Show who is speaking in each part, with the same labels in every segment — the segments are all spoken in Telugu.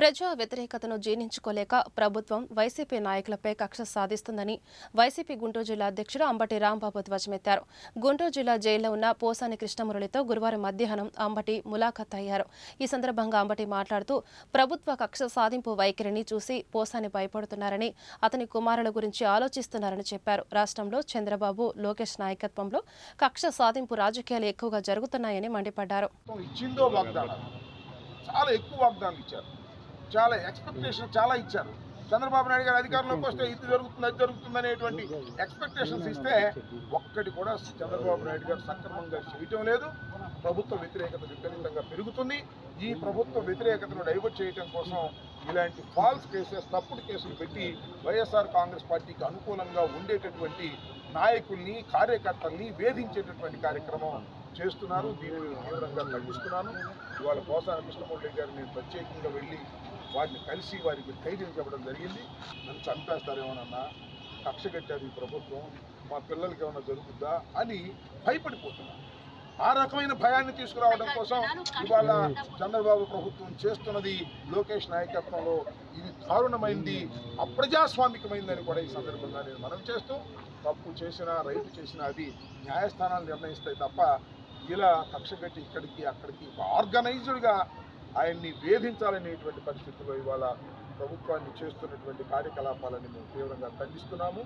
Speaker 1: ప్రజా వ్యతిరేకతను జీర్ణించుకోలేక ప్రభుత్వం వైసీపీ నాయకులపై కక్ష సాధిస్తుందని వైసీపీ గుంటూరు జిల్లా అధ్యక్షుడు అంబటి రాంబాబు ధ్వజమెత్తారు. గుంటూరు జిల్లా జైల్లో ఉన్న పోసాని కృష్ణమురళితో గురువారం మధ్యాహ్నం అంబటి ములాఖత్ అయ్యారు. ఈ సందర్భంగా అంబటి మాట్లాడుతూ ప్రభుత్వ కక్ష సాధింపు వైఖరిని చూసి పోసాని భయపడుతున్నారని అతని కుమారుల గురించి ఆలోచిస్తున్నారని చెప్పారు. రాష్ట్రంలో చంద్రబాబు లోకేష్ నాయకత్వంలో కక్ష సాధింపు రాజకీయాలు ఎక్కువగా జరుగుతున్నాయని మండిపడ్డారు.
Speaker 2: చాలా ఎక్కువ వాగ్దానం ఇచ్చారు. చాలా ఎక్స్పెక్టేషన్ చాలా ఇచ్చారు. చంద్రబాబు నాయుడు గారు అధికారంలోకి వస్తే ఇది జరుగుతుంది అది జరుగుతుంది అనేటువంటి ఎక్స్పెక్టేషన్స్ ఇస్తే ఒక్కటి కూడా చంద్రబాబు నాయుడు గారు సక్రమంగా చేయటం లేదు. ప్రభుత్వ వ్యతిరేకత విపరీతంగా పెరుగుతుంది. ఈ ప్రభుత్వ వ్యతిరేకతను డైవర్ట్ చేయడం కోసం ఇలాంటి ఫాల్స్ కేసెస్ తప్పుడు కేసులు పెట్టి వైఎస్ఆర్ కాంగ్రెస్ పార్టీకి అనుకూలంగా ఉండేటటువంటి నాయకుల్ని కార్యకర్తల్ని వేధించేటటువంటి కార్యక్రమం చేస్తున్నారు. దీనిని తీవ్రంగా ఖండిస్తున్నాను. ఇవాళ పోసాన కృష్ణమూర్తి గారు నేను ప్రత్యేకంగా వెళ్ళి వారిని కలిసి వారికి ధైర్యం చెప్పడం జరిగింది. నన్ను చంపేస్తారేమోనన్నా కక్ష కట్టారు ఈ ప్రభుత్వం. మా పిల్లలకి ఏమైనా జరుగుద్దా అని భయపడిపోతున్నారు ఆ రకమైన భయాన్ని తీసుకురావడం కోసం ఇవాళ చంద్రబాబు ప్రభుత్వం చేస్తున్నది లోకేష్ నాయకత్వంలో ఇది దారుణమైంది అప్రజాస్వామికమైందని కూడా ఈ సందర్భంగా నేను మనం చేస్తూ తప్పు చేసినా రైతు చేసినా అది న్యాయస్థానాలు నిర్ణయిస్తాయి తప్ప ఇలా కక్ష కట్టి ఇక్కడికి అక్కడికి ఆర్గనైజ్డ్గా ఆయన్ని వేధించాలనేటువంటి పరిస్థితుల్లో ఇవాళ ప్రభుత్వాన్ని చేస్తున్నటువంటి కార్యకలాపాలని మేము తీవ్రంగా ఖండిస్తున్నాము.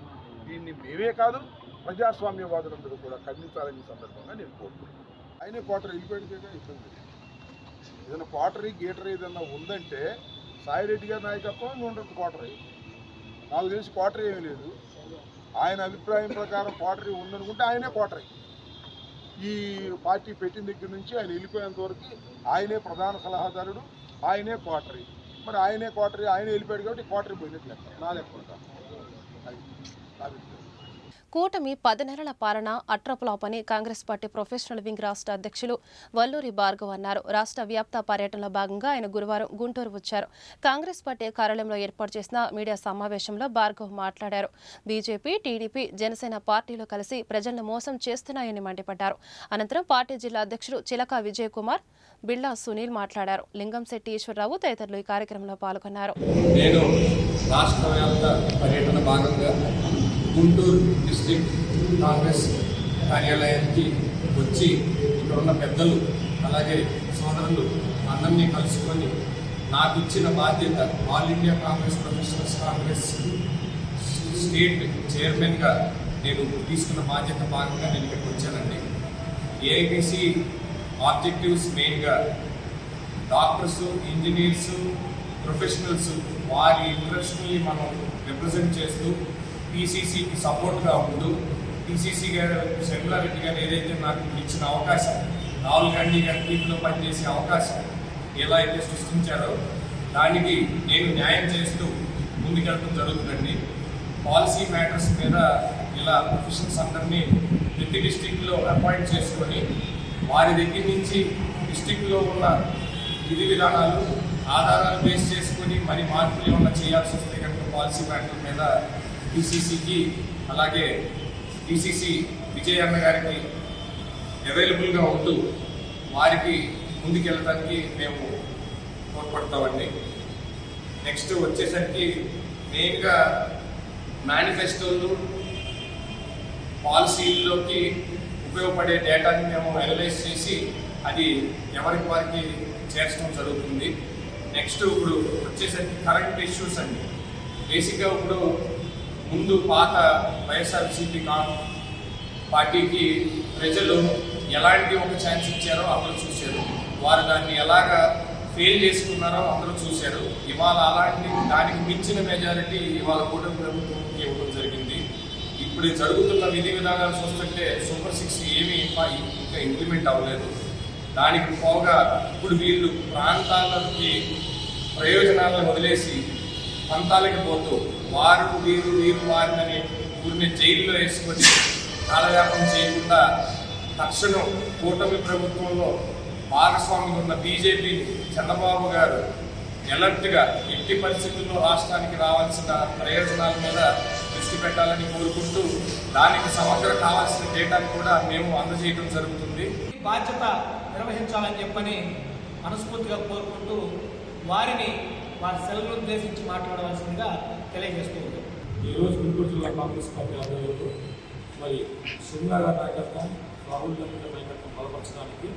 Speaker 2: దీన్ని మేమే కాదు ప్రజాస్వామ్యవాదులందరూ కూడా ఖండించాలని సందర్భంగా నేను కోరుకుంటున్నాను. ఆయనే క్వార్టర్ వెళ్ళిపోయాడుగా ఇబ్బంది. ఏదైనా క్వార్టరీ గీటర్ ఏదైనా ఉందంటే సాయిరెడ్డి గారి నాయకత్వం ఉండదు క్వార్టరీ. నాకు తెలిసి క్వార్టరీ ఏమీ లేదు. ఆయన అభిప్రాయం ప్రకారం క్వార్టరీ ఉందనుకుంటే ఆయనే క్వార్టరీ. ఈ పార్టీ పెట్టిన దగ్గర నుంచి ఆయన వెళ్ళిపోయేంత వరకు ఆయనే ప్రధాన సలహాదారుడు ఆయనే క్వార్టరీ. మరి ఆయనే క్వార్టరీ ఆయన వెళ్ళిపోయాడు కాబట్టి క్వార్టరీ పోయినట్టు లెక్క నా లెక్క అది అభిప్రాయం.
Speaker 1: కూటమి పది నెలల పాలన utter flop Congress party professional wing రాష్ట్ర అధ్యక్షులు వల్లూరి భార్గవ్ అన్నారు. రాష్ట్ర వ్యాప్త పర్యటనలో భాగంగా ఆయన గురువారం గుంటూరు వచ్చారు. కాంగ్రెస్ పార్టీ కార్యాలయంలో ఏర్పాటు చేసిన మీడియా సమావేశంలో భార్గవ్ మాట్లాడారు. బీజేపీ టీడీపీ జనసేన పార్టీలు కలిసి ప్రజలను మోసం చేస్తున్నాయని మండిపడ్డారు. అనంతరం పార్టీ జిల్లా అధ్యక్షుడు చిలక విజయ్ కుమార్ బిళ్ళా సునీల్ మాట్లాడారు. లింగంశెట్టి ఈశ్వరరావు తదితరులు ఈ కార్యక్రమంలో పాల్గొన్నారు.
Speaker 3: నేను రాష్ట్ర వ్యాప్త పర్యటన భాగంగా గుంటూరు డిస్టిక్ కాంగ్రెస్ కార్యాలయానికి వచ్చి ఇక్కడ ఉన్న పెద్దలు అలాగే సోదరులు అందరినీ కలుసుకొని నాకు ఇచ్చిన బాధ్యత all India Congress professionals Congress state చైర్మన్గా నేను తీసుకున్న బాధ్యత భాగంగా నేను ఇక్కడికి వచ్చానండి. ఏఐటీసీ ఆబ్జెక్టివ్స్ మెయిన్గా డాక్టర్స్ ఇంజనీర్స్ ప్రొఫెషనల్స్ వారి ఇంట్రెస్ట్ని మనం రిప్రజెంట్ చేస్తూ పీసీసీకి సపోర్ట్గా ఉంటూ పీసీసీ గారు శర్మిలారెడ్డి గారు ఏదైతే నాకు ఇచ్చిన అవకాశం రాహుల్ గాంధీ గారి టీంలో పనిచేసే అవకాశం ఎలా అయితే సృష్టించారో దానికి నేను న్యాయం చేస్తూ ముందుకెళ్ళడం జరుగుతుందండి. పాలసీ మ్యాటర్స్ మీద ఇలా ప్రొఫెషనల్స్ అందరినీ ప్రతి డిస్టిక్లో అపాయింట్ చేసుకొని వారి దగ్గర నుంచి డిస్టిక్లో ఉన్న విధి విధానాలు ఆధారాలు బేస్ చేసుకొని మరి మార్పులు ఏమన్నా చేయాల్సి వస్తే కనుక పాలసీ మ్యాటర్ మీద టీసీసీకి అలాగే టీసీసీ విజయ్ అన్న గారికి అవైలబుల్గా ఉంటూ వారికి ముందుకెళ్ళడానికి మేము తోడ్పడతామండి. నెక్స్ట్ వచ్చేసరికి మెయిన్గా మేనిఫెస్టోలు పాలసీల్లోకి ఉపయోగపడే డేటాని మేము అనలైజ్ చేసి అది ఎవరికి వారికి చేర్చడం జరుగుతుంది. నెక్స్ట్ ఇప్పుడు వచ్చేసరికి కరెంట్ ఇష్యూస్ అండి. బేసిక్గా ఇప్పుడు ముందు పాత వైఎస్ఆర్సీపీ కా పార్టీకి ప్రజలు ఎలాంటి ఒక ఛాన్స్ ఇచ్చారో అందరూ చూశారు. వారు దాన్ని ఎలాగా ఫెయిల్ చేసుకున్నారో అందరూ చూశారు. ఇవాళ అలాంటి దానికి మించిన మెజారిటీ ఇవాళ కూటమి ప్రభుత్వంకి ఇవ్వడం జరిగింది. ఇప్పుడు జరుగుతున్న విధి విధానాలు చూస్తుంటే సూపర్ సిక్స్ ఏమీ ఇంకా ఇంకా ఇంప్లిమెంట్ అవ్వలేదు. దానికి పోగా ఇప్పుడు వీళ్ళు ప్రాంతాలకి ప్రయోజనాలను వదిలేసి పంతాలకి పోతూ వారు వీరు వీరు వారిని ఊరిని జైల్లో వేసుకొని కాలయాపం చేయకుండా తక్షణం కూటమి ప్రభుత్వంలో భాగస్వామ్యం ఉన్న బీజేపీ చంద్రబాబు గారు ఎలర్ట్గా ఎట్టి పరిస్థితుల్లో రాష్ట్రానికి రావాల్సిన ప్రయోజనాల మీద దృష్టి దృష్టి పెట్టాలని కోరుకుంటూ దానికి సమగ్ర కావాల్సిన డేటాను కూడా మేము అందజేయడం జరుగుతుంది.
Speaker 4: ఈ బాధ్యత నిర్వహించాలని చెప్పని మనస్ఫూర్తిగా కోరుకుంటూ వారిని వారి సెలవులు ఉద్దేశించి మాట్లాడవలసిందిగా తెలియజేస్తూ ఉన్నాం.
Speaker 5: ఈరోజు గుంటూరు జిల్లా కాంగ్రెస్ పార్టీ ఆధ్వర్యంలో మరి సోనియా గారి నాయకత్వం రాహుల్ గాంధీ గారి నాయకత్వం బలపరచడానికి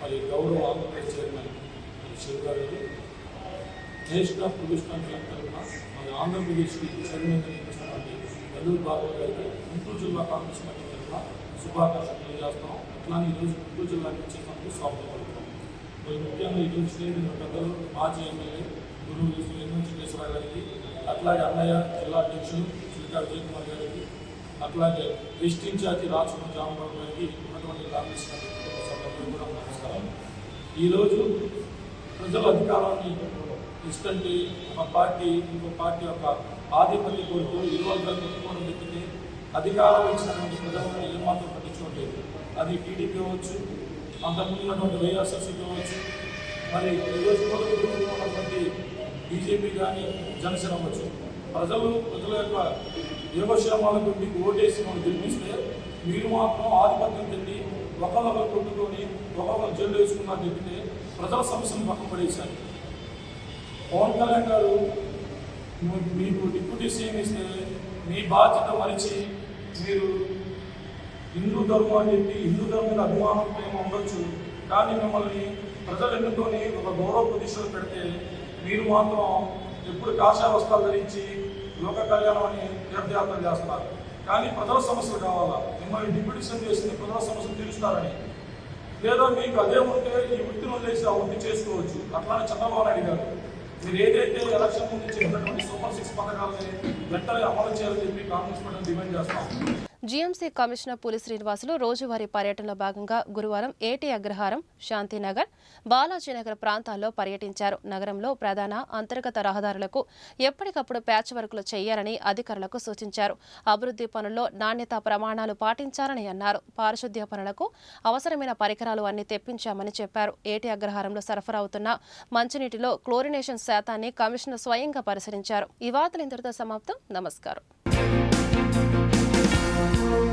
Speaker 5: మరి గౌరవ ఆంధ్రప్రదేశ్ చైర్మన్ మరి శివ్ గారు నేషనల్ పోలీస్ కాన్ఫరెన్స్ తరఫున మరి ఆంధ్రప్రదేశ్కి చైర్మన్ నియమించినటువంటి నెల్లూరు బాబు గారికి గుంటూరు జిల్లా కాంగ్రెస్ పార్టీ తరఫున శుభాకాంక్షలు తెలియజేస్తాం అట్లానే ఈరోజు గుంటూరు జిల్లాకి వచ్చేసినందుకు స్వాగతం పలుకుతాం మరి ముఖ్యంగా ఈరోజు స్నేహితుల పెద్దలు మాజీ ఎమ్మెల్యే గురువు శ్రీ వెంకటేశ్వర గారికి అట్లాగే అన్నయ్య జిల్లా అధ్యక్షులు శ్రీకా విజయ్ కుమార్ గారికి అట్లాగే వెస్ట్ ఇన్ఛార్జి రాజకుమార్ జామబాబు గారికి ఉన్నటువంటి కాంగ్రెస్ కూడా నమస్కారం. ఈరోజు ప్రజల అధికారాన్ని ఇస్తుంటే ఒక పార్టీ ఇంకో పార్టీ యొక్క ఆధిపత్య కోరుతూ ఇరు వర్గాలు కొట్టుకోవడం తప్పితే అధికారం ఇచ్చినటువంటి ప్రజలను ఏమాత్రం పట్టించుకోలేదు. అది టీడీపీ అవ్వచ్చు అంతకుముందు ఉన్నటువంటి వైఎస్ఆర్సీపీ అవ్వచ్చు. మరి ఈరోజు కూడా ఉన్నటువంటి కానీ జనసేన అవ్వచ్చు. ప్రజలు ప్రజల యొక్క యోగక్షేమాలకు మీకు ఓటేసి మనం గెలిపిస్తే మీరు మాత్రం ఆధిపత్యం పెట్టి ఒకరినొకరు కొట్టుకొని ఒకరినొకరు జైలు వేసుకున్నారు చెప్తే ప్రజల సమస్యను పక్కన పడేశారు. పవన్ కళ్యాణ్ గారు మీకు డిప్యూటీ సీఎం ఇస్తే మీ బాధ్యత మరిచి మీరు హిందూ ధర్మం అని చెప్పి హిందూ ధర్మం అభిమానం ప్రేమ ఉండొచ్చు. కానీ మిమ్మల్ని ప్రజలు ఎన్నుకొని ఒక గౌరవ పొజిషన్లో పెడితే మీరు మాత్రం ఎప్పుడు కాషా వస్త్రాలు ధరించి లోక కళ్యాణం అని తీర్థయాత్ర చేస్తారు. కానీ ప్రజల సమస్యలు కావాలా? మిమ్మల్ని డిప్యూటేషన్ చేసింది ప్రజల సమస్యలు తీరుస్తారని. లేదా మీకు అదే ఉంటే ఈ వృత్తిని వదిలేసి ఆ వృత్తి చేసుకోవచ్చు. అట్లానే చంద్రబాబు నాయుడు గారు. మీరు ఏదైతే ఎలక్షన్ ముందు చేసినటువంటి సూపర్ సిక్స్ పథకాలని వెంటనే అమలు చేయాలని చెప్పి కాంగ్రెస్ పార్టీ డిమాండ్ చేస్తాం.
Speaker 1: జీఎంసీ కమిషనర్ పులి శ్రీనివాసులు రోజువారీ పర్యటనలో భాగంగా గురువారం ఏటీ అగ్రహారం శాంతినగర్ బాలాజీనగర్ ప్రాంతాల్లో పర్యటించారు. నగరంలో ప్రధాన అంతర్గత రహదారులకు ఎప్పటికప్పుడు ప్యాచ్ వర్కులు చేయాలని అధికారులకు సూచించారు. అభివృద్ధి పనుల్లో నాణ్యతా ప్రమాణాలు పాటించాలని అన్నారు. పారిశుద్ధ్య పనులకు అవసరమైన పరికరాలు అన్ని తెప్పించామని చెప్పారు. ఏటీ అగ్రహారంలో సరఫరా అవుతున్న మంచినీటిలో క్లోరినేషన్ శాతాన్ని కమిషనర్ స్వయంగా పరిశీలించారు. ఈ వార్తలు ఇంతటితో సమాప్తం. నమస్కారం. Thank you.